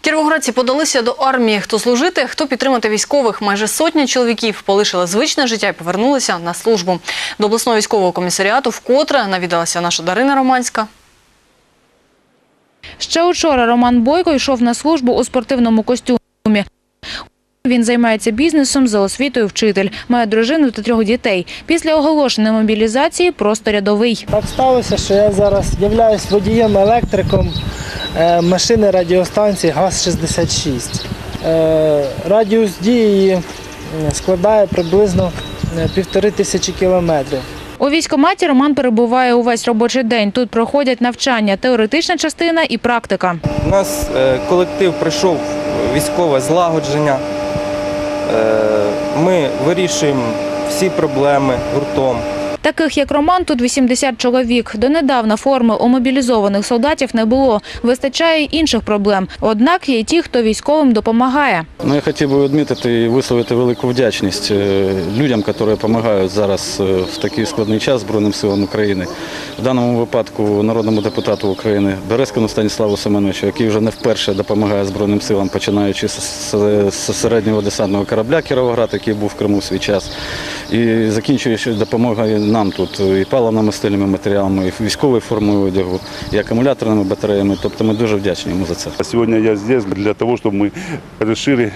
Кіровоградці подалися до армії. Хто служити, хто підтримати військових. Майже сотня чоловіків полишили звичне життя і повернулися на службу. До обласного військового комісаріату вкотре навідалася наша Дарина Романська. Ще учора Роман Бойко йшов на службу у спортивному костюмі. Він займається бізнесом за освітою вчитель, має дружину та трьох дітей. Після оголошеної мобілізації просто рядовий. Так сталося, що я зараз являюсь водієм-електриком е, машини радіостанції ГАЗ-66. Е, Радіус дії е, складає приблизно півтори тисячі кілометрів. У військкоматі Роман перебуває увесь робочий день. Тут проходять навчання, теоретична частина і практика. У нас колектив прийшов військове злагодження. Е, Ми вирішуємо всі проблеми гуртом. Таких як Роман, тут 80 чоловік. Донедавна форми у мобілізованих солдатів не було. Вистачає й інших проблем. Однак є й ті, хто військовим допомагає. Ну, я хотів би відмітити і висловити велику вдячність е, людям, які допомагають зараз е, в такий складний час Збройним силам України. В даному випадку народному депутату України Березкину Станіславу Семеновичу, який вже не вперше допомагає Збройним силам, починаючи з, середнього десантного корабля Кіровоград, який був в Криму в свій час, і закінчуючи допомогою нам тут і паливно-мастильними матеріалами, і військовою формою одягу, і акумуляторними батареями. Тобто ми дуже вдячні йому за це. А Сегодня я здесь для того, чтобы мы решили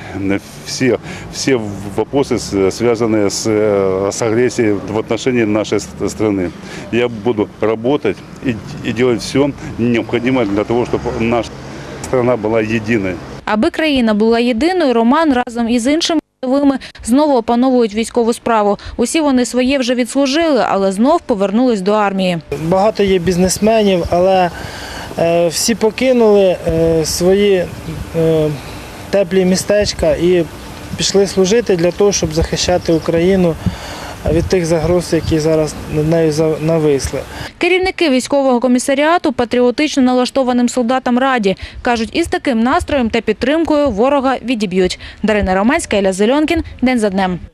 все, все вопросы, с- связанные с, э, с агрессией в отношении нашей с- страны. Я буду работать и, и делать все необходимое для того, чтобы наша страна была единой. Аби країна була єдиною, Роман разом із іншими рядовими знову опановують військову справу. Усі вони своє вже відслужили, але знов повернулись до армії. Багато є бізнесменів, але е, всі покинули е, свої е, теплі містечка і пішли служити для того, щоб захищати Україну від тих загроз, які зараз над нею нависли. Керівники військового комісаріату патріотично налаштованим солдатам раді. Кажуть, із таким настроєм та підтримкою ворога відіб'ють. Дарина Романська, Іля Зельонкін. День за днем.